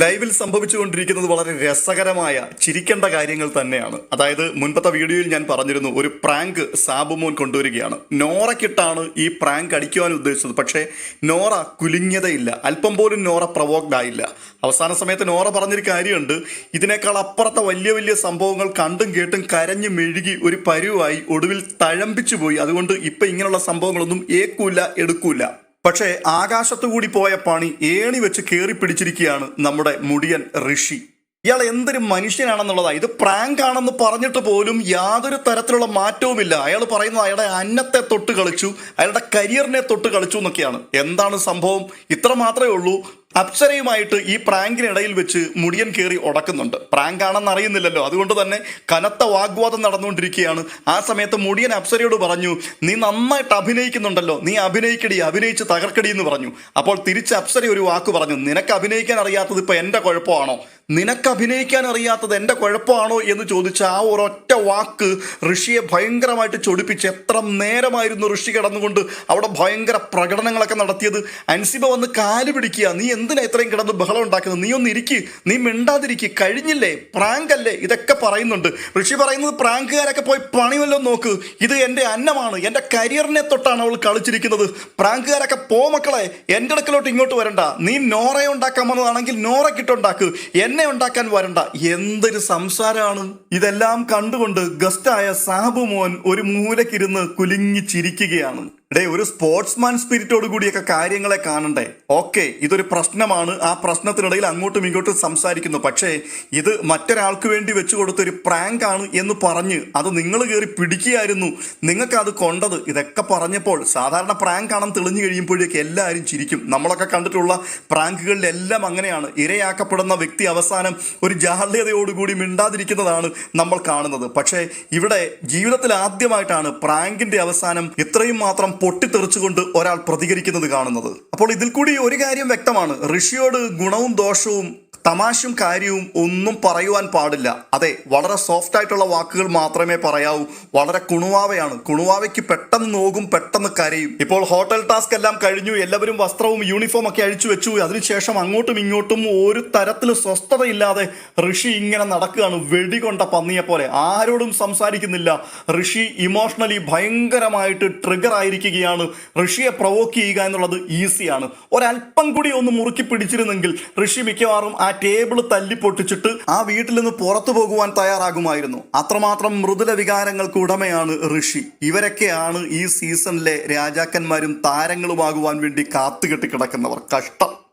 ലൈവിൽ സംഭവിച്ചുകൊണ്ടിരിക്കുന്നത് വളരെ രസകരമായ ചിരിക്കേണ്ട കാര്യങ്ങൾ തന്നെയാണ്. അതായത് മുൻപത്തെ വീഡിയോയിൽ ഞാൻ പറഞ്ഞിരുന്നു ഒരു പ്രാങ്ക് സാബുമോൻ കൊണ്ടുവരികയാണ്. നോറയ്ക്കിട്ടാണ് ഈ പ്രാങ്ക് അടിക്കുവാൻ ഉദ്ദേശിച്ചത്. പക്ഷേ നോറ കുലുങ്ങിയതയില്ല. അല്പം പോലും നോറ പ്രവോക്ഡ് ആയില്ല. അവസാന സമയത്ത് നോറ പറഞ്ഞൊരു കാര്യമുണ്ട്. ഇതിനേക്കാൾ അപ്പുറത്തെ വലിയ വലിയ സംഭവങ്ങൾ കണ്ടും കേട്ടും കരഞ്ഞു മെഴുകി ഒരു പരുവായി ഒടുവിൽ തഴമ്പിച്ചു പോയി അതുകൊണ്ട് ഇപ്പം ഇങ്ങനെയുള്ള സംഭവങ്ങളൊന്നും ഏക്കൂല എടുക്കൂല. പക്ഷേ ആകാശത്തുകൂടി പോയ പണി ഏണി വെച്ച് കയറി പിടിച്ചിരിക്കുകയാണ് നമ്മുടെ മുടിയൻ ഋഷി. ഇയാൾ എന്തൊരു മനുഷ്യനാണെന്നുള്ളതാണ് ഇത് പ്രാങ്ക് ആണെന്ന് പറഞ്ഞിട്ട് പോലും യാതൊരു തരത്തിലുള്ള മാറ്റവുമില്ല. അയാൾ പറയുന്നത് അയാളുടെ അന്നത്തെ തൊട്ട് കളിച്ചു അയാളുടെ കരിയറിനെ തൊട്ട് കളിച്ചു എന്നൊക്കെയാണ്. എന്താണ് സംഭവം? ഇത്ര മാത്രമേ ഉള്ളൂ. അപ്സരയുമായിട്ട് ഈ പ്രാങ്കിനിടയിൽ വെച്ച് മുടിയൻ കയറി ഉടക്കുന്നുണ്ട് പ്രാങ്ക് ആണെന്ന് അറിയുന്നില്ലല്ലോ. അതുകൊണ്ട് തന്നെ കനത്ത വാഗ്വാദം നടന്നുകൊണ്ടിരിക്കുകയാണ്. ആ സമയത്ത് മുടിയൻ അപ്സരയോട് പറഞ്ഞു നീ നന്നായിട്ട് അഭിനയിക്കുന്നുണ്ടല്ലോ. നീ അഭിനയിക്കടി അഭിനയിച്ച് തകർക്കടി എന്ന് പറഞ്ഞു. അപ്പോൾ തിരിച്ച് അപ്സര ഒരു വാക്ക് പറഞ്ഞു നിനക്ക് അഭിനയിക്കാൻ അറിയാത്തത് ഇപ്പൊ എന്റെ കുഴപ്പമാണോ? നിനക്ക് അഭിനയിക്കാൻ അറിയാത്തത് എന്റെ കുഴപ്പമാണോ എന്ന് ചോദിച്ച ആ ഒരൊറ്റ വാക്ക് ഋഷിയെ ഭയങ്കരമായിട്ട് ചൊടിപ്പിച്ച് എത്ര നേരമായിരുന്നു ഋഷി കിടന്നുകൊണ്ട് അവിടെ ഭയങ്കര പ്രകടനങ്ങളൊക്കെ നടത്തിയത്. അൻസിബ വന്ന് കാൽ പിടിക്കുക. നീ എന്തിനാ ഇത്രയും കിടന്ന് ബഹളം ഉണ്ടാക്കുന്നത്? നീ ഒന്ന് ഇരിക്ക്. നീ മിണ്ടാതിരിക്കുക കഴിഞ്ഞില്ലേ? പ്രാങ്ക് അല്ലേ ഇതൊക്കെ പറയുന്നുണ്ട്. ഋഷി പറയുന്നത് പ്രാങ്കുകാരൊക്കെ പോയി പണി നോക്ക്. ഇത് എന്റെ അന്നമാണ്. എന്റെ കരിയറിനെ തൊട്ടാണ് അവൾ കളിച്ചിരിക്കുന്നത്. പ്രാങ്കുകാരൊക്കെ പോ മക്കളെ. എന്റെ അടുക്കലോട്ട് ഇങ്ങോട്ട് വരണ്ട. നീ നോറയെ ഉണ്ടാക്കാൻ വന്നതാണെങ്കിൽ നോറക്കിട്ടുണ്ടാക്ക് എന്നെ ഉണ്ടാക്കാൻ വരണ്ട. എന്തൊരു സംസാരമാണ് ഇതെല്ലാം കണ്ടുകൊണ്ട് ഗസ്റ്റായ സാബു മോൻ ഒരു മൂലക്കിരുന്ന് കുലുങ്ങി ചിരിക്കുകയാണ്. ഡേ ഒരു സ്പോർട്സ്മാൻ സ്പിരിറ്റോട് കൂടിയൊക്കെ കാര്യങ്ങളെ കാണണ്ടേ? ഓക്കെ ഇതൊരു പ്രശ്നമാണ്. ആ പ്രശ്നത്തിനിടയിൽ അങ്ങോട്ടും ഇങ്ങോട്ടും സംസാരിക്കുന്നു. പക്ഷേ ഇത് മറ്റൊരാൾക്ക് വേണ്ടി വെച്ചു കൊടുത്തൊരു പ്രാങ്ക് ആണ് എന്ന് പറഞ്ഞ് അത് നിങ്ങൾ കയറി പിടിക്കുകയായിരുന്നു. നിങ്ങൾക്ക് അത് കൊണ്ടത്. ഇതൊക്കെ പറഞ്ഞപ്പോൾ സാധാരണ പ്രാങ്ക് ആണെന്ന് തെളിഞ്ഞു കഴിയുമ്പോഴേക്ക് എല്ലാവരും ചിരിക്കും. നമ്മളൊക്കെ കണ്ടിട്ടുള്ള പ്രാങ്കുകളിലെല്ലാം അങ്ങനെയാണ്. ഇരയാക്കപ്പെടുന്ന വ്യക്തി അവസാനം ഒരു ജാഹ്ലതയോടുകൂടി മിണ്ടാതിരിക്കുന്നതാണ് നമ്മൾ കാണുന്നത്. പക്ഷേ ഇവിടെ ജീവിതത്തിൽ ആദ്യമായിട്ടാണ് പ്രാങ്കിന്റെ അവസാനം ഇത്രയും മാത്രം പൊട്ടിത്തെറിച്ചുകൊണ്ട് ഒരാൾ പ്രതികരിക്കുന്നത് കാണുന്നത്. അപ്പോൾ ഇതിൽ കൂടി ഒരു കാര്യം വ്യക്തമാണ്. ഋഷിയോട് ഗുണവും ദോഷവും തമാശയും കാര്യവും ഒന്നും പറയുവാൻ പാടില്ല. അതെ വളരെ സോഫ്റ്റ് ആയിട്ടുള്ള വാക്കുകൾ മാത്രമേ പറയാവൂ. വളരെ കുണുവാവയാണ്. കുണുവാവയ്ക്ക് പെട്ടെന്ന് നോകും പെട്ടെന്ന് കരയും. ഇപ്പോൾ ഹോട്ടൽ ടാസ്ക് എല്ലാം കഴിഞ്ഞു. എല്ലാവരും വസ്ത്രവും യൂണിഫോം ഒക്കെ അഴിച്ചു വെച്ചു. അതിനുശേഷം അങ്ങോട്ടും ഇങ്ങോട്ടും ഒരു തരത്തിൽ സ്വസ്ഥതയില്ലാതെ ഋഷി ഇങ്ങനെ നടക്കുകയാണ്. വെടികൊണ്ട പന്നിയെ പോലെ ആരോടും സംസാരിക്കുന്നില്ല. ഋഷി ഇമോഷണലി ഭയങ്കരമായിട്ട് ട്രിഗർ ആയിരിക്കുകയാണ്. ഋഷിയെ പ്രവോക്ക് ചെയ്യുക എന്നുള്ളത് ഈസിയാണ് ഒരല്പം കൂടി ഒന്ന് മുറുക്കി പിടിച്ചിരുന്നെങ്കിൽ ഋഷി മിക്കവാറും ആ ടേബിൾ തല്ലി പൊട്ടിച്ചിട്ട് ആ വീട്ടിൽ നിന്ന് പുറത്തു പോകുവാൻ തയ്യാറാകുമായിരുന്നു. അത്രമാത്രം മൃദുല വികാരങ്ങൾക്ക് ഉടമയാണ് ഋഷി. ഇവരൊക്കെയാണ് ഈ സീസണിലെ രാജാക്കന്മാരും താരങ്ങളുമാകുവാൻ വേണ്ടി കാത്തുകെട്ടി കിടക്കുന്നവർ. കഷ്ടം.